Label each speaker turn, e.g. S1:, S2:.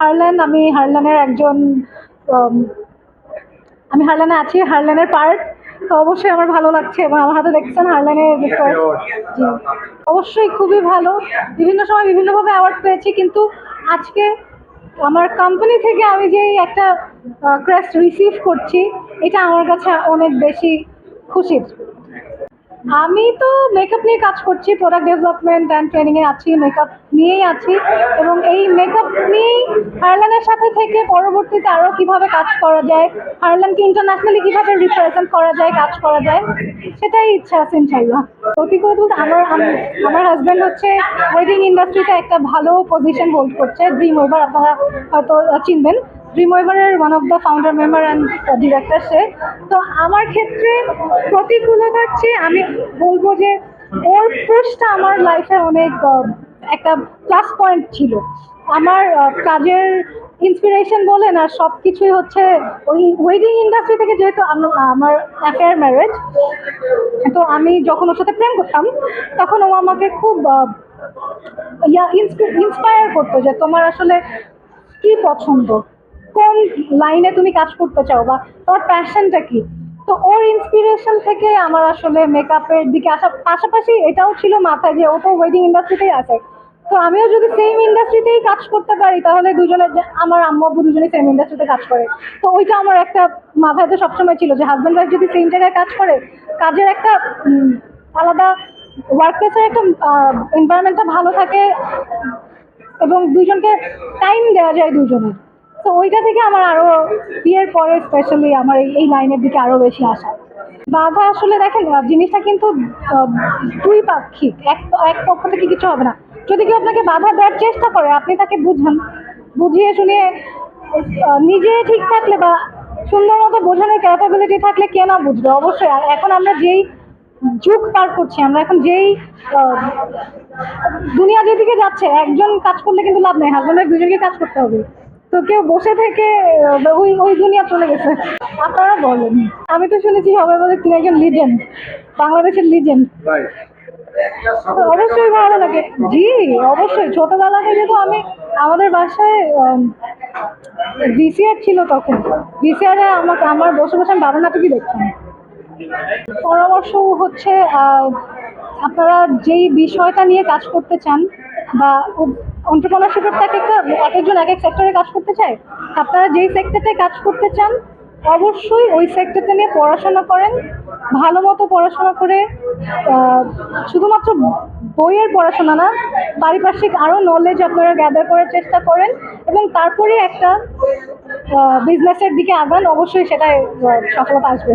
S1: হারল্যান আমি হারল্যানের একজন আমি হারল্যানে আছি হারল্যানের পার্ট তো অবশ্যই আমার ভালো লাগছে এবং আমার হাতে দেখছেন হারল্যানের জি। অবশ্যই খুবই ভালো। বিভিন্ন সময় বিভিন্নভাবে অ্যাওয়ার্ড পেয়েছি কিন্তু আজকে আমার কোম্পানি থেকে আমি যে একটা ক্রেস্ট রিসিভ করছি এটা আমার কাছে অনেক বেশি খুশির। আমি তো মেকআপ নিয়ে কাজ করছি প্রোডাক্ট ডেভেলপমেন্ট অ্যান্ড ট্রেনিংয়ে আছি মেকআপ নিয়েই আছি এবং এই মেকআপ হারলানের সাথে থেকে পরবর্তীতে আরও কীভাবে কাজ করা যায়? হারলানকে ইন্টারন্যাশনালি কীভাবে রিপ্রেজেন্ট করা যায়, কাজ করা যায়? সেটাই ইচ্ছা আছে ইনশাল্লাহ প্রতিকূলত বলতে আমার আমার হাজব্যান্ড হচ্ছে ওয়েডিং ইন্ডাস্ট্রিতে একটা ভালো পজিশন হোল্ড করছে। ড্রিম ওভার আপনারা হয়তো চিনবেন। Dream ওয়েভারের one of the founder member and director সে। তো আমার ক্ষেত্রে প্রতিকূলতার চেয়ে আমি বলব যে, ওর পুশটা আমার লাইফে অনেক একটা প্লাস পয়েন্ট ছিল। আমার কাজের ইন্সপিরেশন বলেন আর সব কিছুই হচ্ছে ওই ওয়েডিং ইন্ডাস্ট্রি থেকে যেহেতু আম- আমার অ্যাফেয়ার ম্যারেজ তো আমি যখন ওর সাথে প্রেম করতাম, তখন ও আমাকে খুব ইয়া ইন্সপায়ার করতো যে তোমার আসলে কি পছন্দ? কোন লাইনে তুমি কাজ করতে চাও বা তোমার প্যাশনটা কি? তো ওর ইন্সপিরেশন থেকে আমার আসলে মেকআপের দিকে আসা পাশাপাশি এটাও ছিল মাথায় যে ও তো ওয়েডিং ইন্ডাস্ট্রিতেই আছে। তো আমিও যদি সেম ইন্ডাস্ট্রিতেই কাজ করতে পারি, তাহলে দুজনে যে- আমার আম্মু আব্বু দুজনে সেম ইন্ডাস্ট্রিতে কাজ করে। তো ওইটা আমার একটা মাথায় তো সবসময় ছিল যে হাজব্যান্ড ওয়াইফ যদি সেম জায়গায় কাজ করে, কাজের একটা আলাদা ওয়ার্কপ্লেসের একটা এনভায়রনমেন্টটা ভালো থাকে এবং দুজনকে টাইম দেওয়া যায় দুজনের। তো ওইটা থেকে আমার আরও বিয়ের পরে স্পেশালি আমার এই লাইনের দিকে আরও বেশি আসা বাধা আসলে দেখেন জিনিসটা কিন্তু দুই পাক্ষিক। এক এক পক্ষ থেকে কিছু হবে না। যদি কেউ আপনাকে বাধা দেওয়ার চেষ্টা করে, আপনি তাকে বুঝান। বুঝিয়ে শুনিয়ে নিজে ঠিক থাকলে বা সুন্দর মতো বোঝানোর ক্যাপাবিলিটি থাকলে কে না বুঝবে, অবশ্যই। এখন আমরা যেই যুগ পার করছি, আমরা এখন যেই দুনিয়া যেদিকে যাচ্ছে, একজন কাজ করলে কিন্তু লাভ নেই হাজব্যান্ড দুজনকে কাজ করতে হবে। তো কেউ বসে থেকে ওই ওই দুনিয়া চলে গেছে। আপনারা বলেন। আমি তো শুনেছি সবাই বলে তিনি একজন লিজেন্ড বাংলাদেশের লিজেন্ড অবশ্যই ভালো লাগে। জি, অবশ্যই। ছোটবেলা থেকে তো আমি আমাদের বাসায় ভিসিআর ছিল তখন। ভিসিআরে আমাকে, আমার বসে বসে আমি বাবা নাটকই দেখতাম। পরামর্শ হচ্ছে আপনারা যেই বিষয়টা নিয়ে কাজ করতে চান বা অন্টারপ্রনারশিপের এক একটা এক একজন এক এক সেক্টরে কাজ করতে চায়, আপনারা যেই সেক্টরটায় কাজ করতে চান, অবশ্যই ওই সেক্টরটা নিয়ে পড়াশোনা করেন। ভালো মতো পড়াশোনা করে শুধুমাত্র বইয়ের পড়াশোনা না, পারিপার্শ্বিক আরও নলেজ আপনারা গ্যাদার করার চেষ্টা করেন এবং তারপরে একটা বিজনেসের দিকে আগান, অবশ্যই সেটায় সফলতা আসবে।